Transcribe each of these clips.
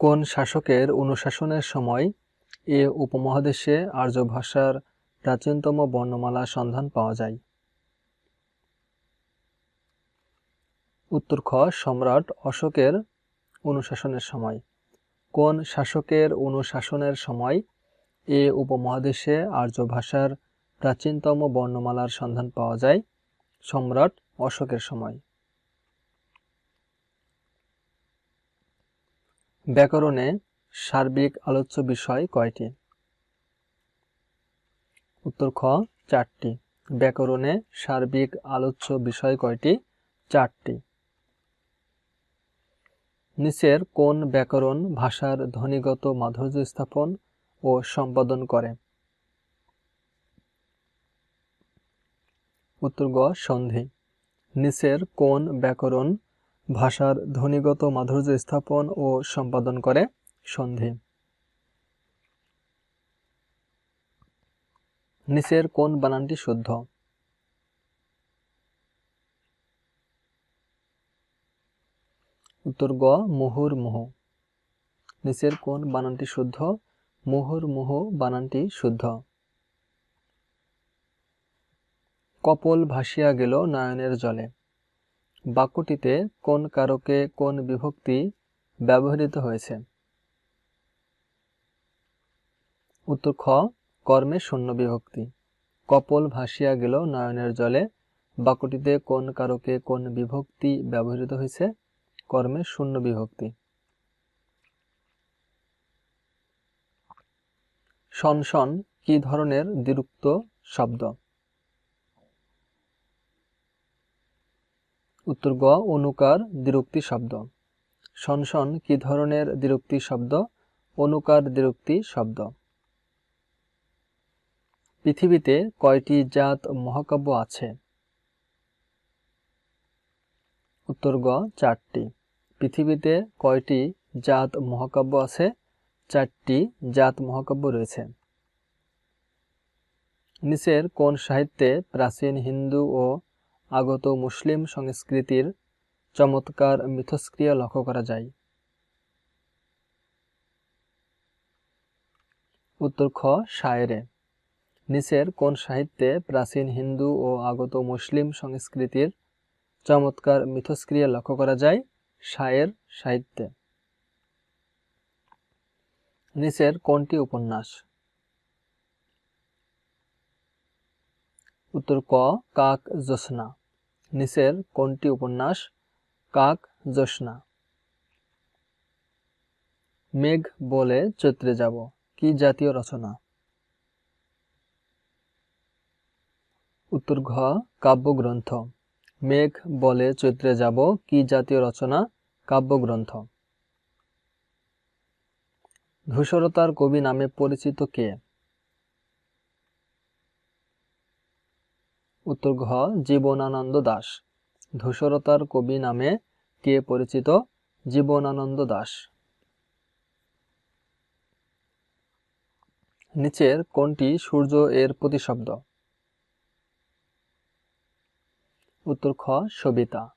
কোন শাসকের অনুশাসনের সময় এ উপমহাদেশে আর্য ভাষার প্রাচীনতম বর্ণমালা সন্ধান পাওয়া যায়? উত্তর খ, সম্রাট অশোকের অনুশাসনের সময়। কোন শাসকের অনুশাসনের সময় এ উপমহাদেশে আর্য ভাষার প্রাচীনতম বর্ণমালার সন্ধান পাওয়া যায়? সম্রাট অশোকের সময়। ব্যাকরণে সার্বিক আলোচ্য বিষয় কয়টি? উত্তর খ, চারটি। ব্যাকরণে সার্বিক আলোচ্য বিষয় কয়টি? চারটি। নিচের কোন ব্যাকরণ ভাষার ধ্বনিগত মাধুর্য স্থাপন ও সম্পাদন করে? উত্তর গ, সন্ধি। নিচের কোন ব্যাকরণ ভাষার ধ্বনিগত মাধুর্য স্থাপন ও সম্পাদন করে সন্ধি। নিচের কোন বানানটি শুদ্ধ? উত্তর গ, মুহুর মুহ। নিচের কোন বানানটি শুদ্ধ? মুহুর মুহ বানানটি শুদ্ধ। কপল ভাসিয়া গেল নয়নের জলে। বাক্যটিতে কোন কারকে কোন বিভক্তি ব্যবহৃত হয়েছে? উত্তর খ, কর্মে শূন্য বিভক্তি। কপল ভাসিয়া গেল নয়নের জলে। বাক্যটিতে কোন কারকে কোন বিভক্তি ব্যবহৃত হয়েছে? কর্মে শূন্য বিভক্তি। সনসন কি ধরনের দ্বিরুক্ত শব্দ? উত্তর গ, অনুকার, দ্বিরুক্তি শব্দ। সনসন কি ধরনের দ্বিরুক্তি শব্দ? অনুকার, দ্বিরুক্তি শব্দ। পৃথিবীতে কয়টি জাত মহাকাব্য আছে? উত্তর গ, চারটি। পৃথিবীতে কয়টি জাত মহাকাব্য আছে? চারটি জাত মহাকাব্য রয়েছে। নিচের কোন সাহিত্যে প্রাচীন হিন্দু ও আগত মুসলিম সংস্কৃতির চমৎকার মিথস্ক্রিয়া লক্ষ্য করা যায়। উত্তর খ, শায়েরে। নিচের কোন সাহিত্যে প্রাচীন হিন্দু ও আগত মুসলিম সংস্কৃতির চমৎকার মিথস্ক্রিয়া লক্ষ্য করা যায়? শায়ের সাহিত্যে। নিচের কোনটি উপন্যাস? উত্তর ক, কাক জোসনা নিচের কোনটি উপন্যাস? কাক জোসনা মেঘ বলে চৈত্রে যাব, কি জাতীয় রচনা? উত্তর ঘ, কাব্যগ্রন্থ। মেঘ বলে চৈত্রে যাব, কি জাতীয় রচনা? কাব্যগ্রন্থ। ধূসরতার কবি নামে পরিচিত কে? উত্তর ঘ, জীবনানন্দ দাস। ধূসরতার কবি নামে কে পরিচিত? জীবনানন্দ দাস। নিচের কোনটি সূর্য এর প্রতিশব্দ? উত্তর খ, সবিতা।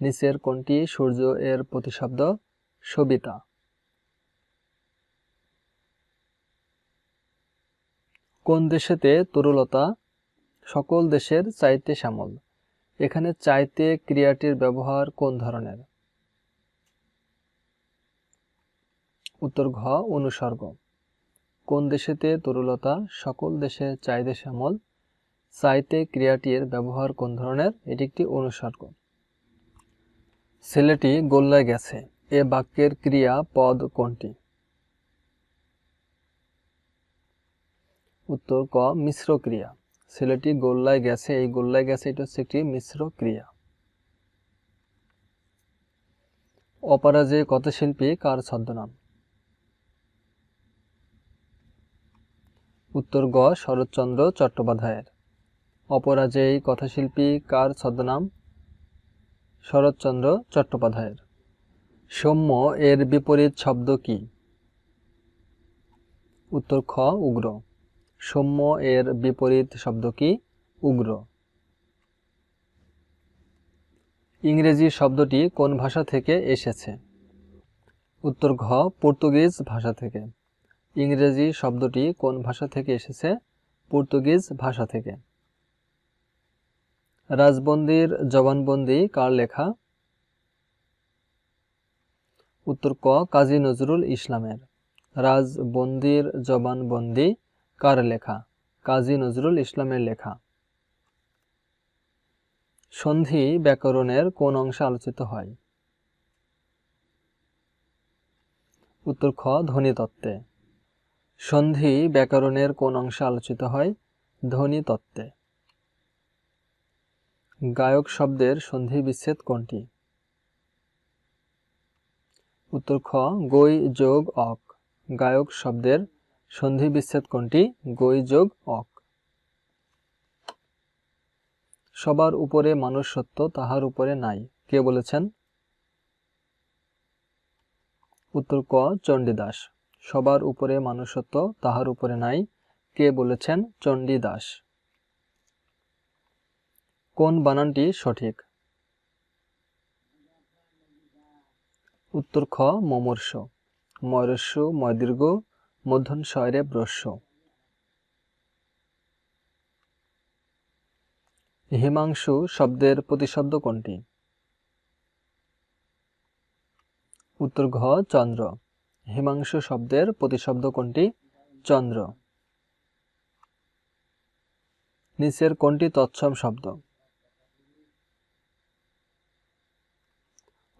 নিচের কোনটি সূর্য এর প্রতিশব্দ? সবিতা। কোন দেশেতে তরুলতা সকল দেশের চাইতে শ্যামল। এখানে চাইতে ক্রিয়াটির ব্যবহার কোন ধরনের? উত্তর ঘ, অনুসর্গ। কোন দেশেতে তরুলতা, সকল দেশে চাইতে শ্যামল। চাইতে ক্রিয়াটির ব্যবহার কোন ধরনের? এটি একটি অনুসর্গ। ছেলেটি গোল্লায় গেছে। এ বাক্যের ক্রিয়া পদ কোনটি? উত্তর ক, মিশ্র ক্রিয়া। ছেলেটি গোল্লায় গেছে। এই গোল্লায় গেছে, এটা হচ্ছে একটি মিশ্র ক্রিয়া। অপরাজয় কথাশিল্পী কার ছদ্মনাম? উত্তর গ, শরৎচন্দ্র চট্টোপাধ্যায়ের। অপরাজেয় কথাশিল্পী কার ছদ্মনাম? শরৎচন্দ্র চট্টোপাধ্যায়ের। সৌম্য এর বিপরীত শব্দ কি? উত্তর খ, উগ্র। সৌম্য এর বিপরীত শব্দ কি? উগ্র। ইংরেজি শব্দটি কোন ভাষা থেকে এসেছে? উত্তর ঘ, পর্তুগিজ ভাষা থেকে। ইংরেজি শব্দটি কোন ভাষা থেকে এসেছে? পর্তুগিজ ভাষা থেকে। রাজবন্দির জবানবন্দি কার লেখা? উত্তর ক, কাজী নজরুল ইসলামের। রাজবন্দির জবানবন্দি কার লেখা? কাজী নজরুল ইসলামের লেখা। সন্ধি ব্যাকরণের কোন অংশে আলোচিত হয়? উত্তর খ, ধ্বনি তত্ত্বে। সন্ধি ব্যাকরণের কোন অংশে আলোচিত হয়? ধ্বনি তত্ত্বে। গায়ক শব্দের সন্ধি বিচ্ছেদ কোনটি? উত্তর খ, গই যোগ অক। গায়ক শব্দের সন্ধি বিচ্ছেদ কোনটি? গই যোগ অক। সবার উপরে মানুষ সত্য, তাহার উপরে নাই। কে বলেছেন? উত্তর ক, চণ্ডীদাস। সবার উপরে মানুষ সত্য, তাহার উপরে নাই। কে বলেছেন? চণ্ডীদাস। কোন বানানটি সঠিক? উত্তর খ, মমর্ষ। ময়রস্য ময়দীর্ঘ মধ্যন শয়রে ব্রস্য হিমাংশু শব্দের প্রতিশব্দ কোনটি? উত্তর ঘ, চন্দ্র। হিমাংশু শব্দের প্রতিশব্দ কোনটি? চন্দ্র। নিচের কোনটি তৎসম শব্দ?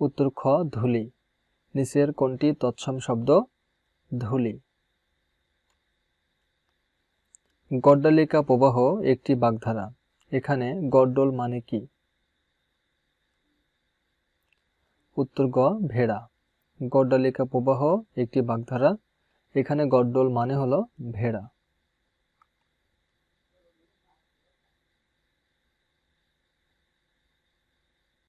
উত্তর খ, ধুলি। নিচের কোনটি তৎসম শব্দ? ধুলি। গড্ডালিকা প্রবাহ একটি বাগধারা। এখানে গড্ডল মানে কি? উত্তর গ, ভেড়া। গড্ডালিকা প্রবাহ একটি বাগধারা। এখানে গড্ডল মানে হলো ভেড়া।